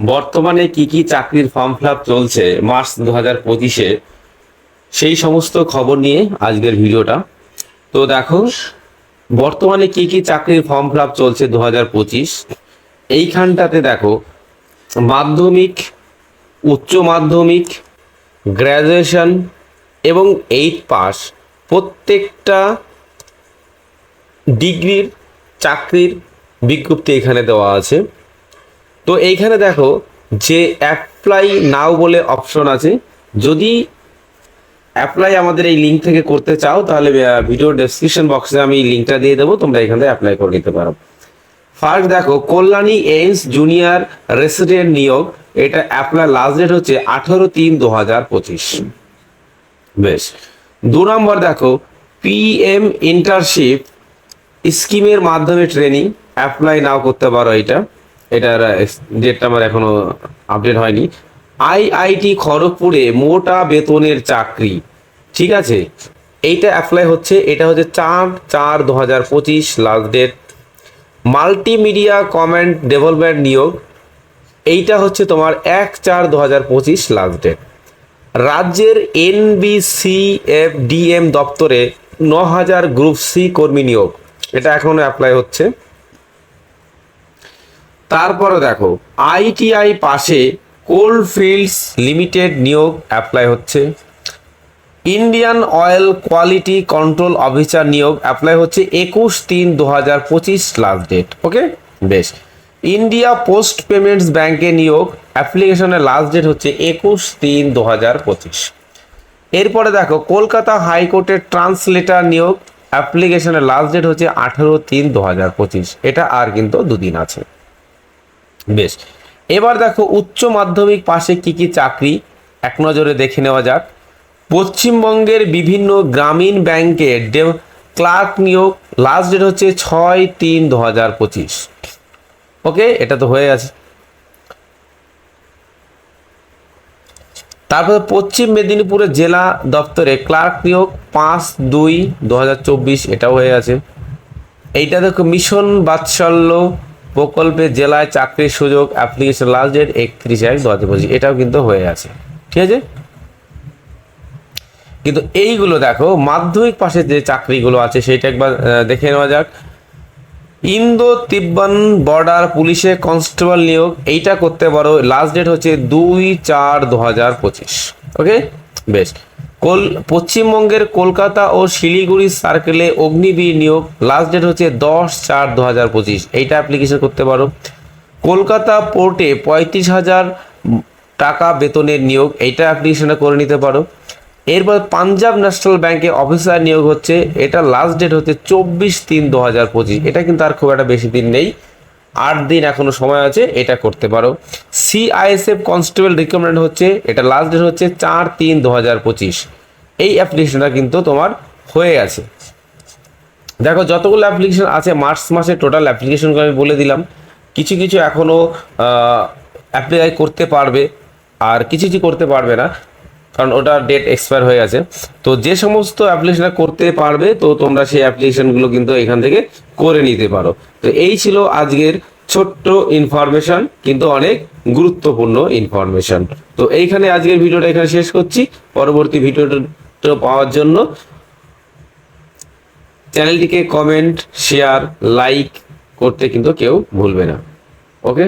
বর্তমানে কি কি চাকরির ফর্ম ফিল চলছে মার্চ দু হাজার পঁচিশে, সেই সমস্ত খবর নিয়ে আজকের ভিডিওটা। তো দেখো, বর্তমানে কি কি চাকরির ফর্ম ফিল চলছে দু হাজার পঁচিশ, এইখানটাতে দেখো, মাধ্যমিক, উচ্চ মাধ্যমিক, গ্র্যাজুয়েশন এবং এইট পাস, প্রত্যেকটা ডিগ্রির চাকরির বিজ্ঞপ্তি এখানে দেওয়া আছে। তো এইখানে দেখো যে অ্যাপ্লাই নাও বলে অপশন আছে। যদি অ্যাপ্লাই আমাদের এই লিঙ্ক থেকে করতে চাও, তাহলে ভিডিও ডেসক্রিপশন বক্সে আমি লিঙ্কটা দিয়ে দেবো, তোমরা এখান অ্যাপ্লাই করে নিতে পারো। ফার্স্ট দেখো, কল্যাণী এইমস জুনিয়র রেসিডেন্ট নিয়োগ, এটা অ্যাপ্লাই লাস্ট ডেট হচ্ছে আঠারো তিন দু হাজার পঁচিশ। বেশ। দু নম্বর দেখো পিএম ইন্টারশিপ স্কিমের মাধ্যমে ট্রেনিং অ্যাপ্লাই নাও করতে পারো এটা এটার ডেটটা আমার এখনও আপডেট হয়নি। আইআইটি খড়গপুরে মোটা বেতনের চাকরি, ঠিক আছে? এইটা অ্যাপ্লাই হচ্ছে, এটা হচ্ছে চার চার দু হাজার পঁচিশ last date multimedia comment development নিয়োগ, এইটা হচ্ছে তোমার এক, চার দু হাজার পঁচিশ লাস্ট ডেট রাজ্যের এনবিসিএফ ডিএম দপ্তরে ন হাজার গ্রুপ সি কর্মী নিয়োগ, এটা এখনও অ্যাপ্লাই হচ্ছে। তারপরে দেখো আইটিআই পাশে কোল্ড ফিল্ডস লিমিটেড নিয়োগ অ্যাপ্লাই হচ্ছে। Indian oil quality control officer নিয়োগ অ্যাপ্লাই হচ্ছে একুশ তিন দু হাজার পঁচিশ লাস্ট ডেট, ওকে? বেশ। ইন্ডিয়া পোস্ট পেমেন্টস ব্যাংকে নিয়োগ অ্যাপ্লিকেশনের লাস্ট ডেট হচ্ছে একুশ তিন দু হাজার পঁচিশ। এরপরে দেখো, কলকাতা হাইকোর্টের ট্রান্সলেটার নিয়োগ অ্যাপ্লিকেশনের লাস্ট ডেট হচ্ছে আঠেরো তিন দু হাজার পঁচিশ। এটা আর কিন্তু দুদিন আছে। বেশ। এবার দেখো উচ্চ মাধ্যমিক পাশে কি কি চাকরি? এক নজরে দেখে নেওয়া যাক। পশ্চিমবঙ্গের বিভিন্ন গ্রামীণ ব্যাংকে ক্লার্ক নিয়োগ লাস্ট ডেট হচ্ছে ছয় তিন দু হাজার পঁচিশ। ওকে, এটা তো হয়ে আছে তারপরে পশ্চিম মেদিনীপুরের জেলা দপ্তরে ক্লার্ক নিয়োগ পাঁচ দুই দু এটাও হয়ে আছে এইটা দেখো মিশন বাৎসল্য প্রকল্পে জেলায় চাকরির সুযোগ অ্যাপ্লিকেশন লাস্ট ডেট একত্রিশ এক দু হাজার পঁচিশ। এটাও কিন্তু হয়ে আছে। ঠিক আছে? কিন্তু এইগুলো দেখো, মাধ্যমিক পাশে যে চাকরিগুলো আছে, সেটা একবার দেখে নেওয়া যাক। ইন্দো তিব্বন বর্ডার পুলিশে কনস্টেবল নিয়োগ, এইটা করতে পারো। লাস্ট ডেট হচ্ছে দুই চার দু হাজার পঁচিশ। ওকে বেশ। কল, পশ্চিমবঙ্গের কলকাতা ও শিলিগুড়ি সার্কেলে অগ্নিবীর নিয়োগ লাস্ট ডেট হচ্ছে দশ চার দু হাজার পঁচিশ। এইটা অ্যাপ্লিকেশন করতে পারো। কলকাতা পোর্টে পঁয়ত্রিশ হাজার টাকা বেতনের নিয়োগ, এইটা অ্যাপ্লিকেশনটা করে নিতে পারো। এরপর পাঞ্জাব ন্যাশনাল ব্যাংকে অফিসার নিয়োগ হচ্ছে, এটা লাস্ট ডেট হচ্ছে চব্বিশ তিন দু হাজার পঁচিশ। এটা কিন্তু আর খুব একটা বেশি দিন নেই। আট দিন এখনও সময় আছে, এটা করতে পারো। সিআইএসএফ কনস্টেবল রিকমেন্ড হচ্ছে, এটা লাস্ট ডেট হচ্ছে চার তিন দু হাজার পঁচিশ। এই অ্যাপ্লিকেশনটা কিন্তু তোমার হয়ে গেছে। দেখো, যতগুলো অ্যাপ্লিকেশন আছে, মার্চ মাসে টোটাল অ্যাপ্লিকেশনগুলো আমি বলে দিলাম। কিছু কিছু এখনও অ্যাপ্লাই করতে পারবে, আর কিছু কিছু করতে পারবে না। কারণ ওটা ডেট এক্সপায়ার হয়ে গেছে। তো যে সমস্ত অ্যাপ্লিকেশনটা করতে পারবে, তো তোমরা সেই অ্যাপ্লিকেশনগুলো কিন্তু এখান থেকে করে নিতে পারো। তো এই ছিল আজকের ছোট্ট ইনফরমেশন কিন্তু অনেক গুরুত্বপূর্ণ ইনফরমেশন তো এইখানে আজকের ভিডিওটা এখানে শেষ করছি। পরবর্তী ভিডিওটা পাওয়ার জন্য চ্যানেলটিকে কমেন্ট শেয়ার লাইক করতে কিন্তু কেউ ভুলবে না। ওকে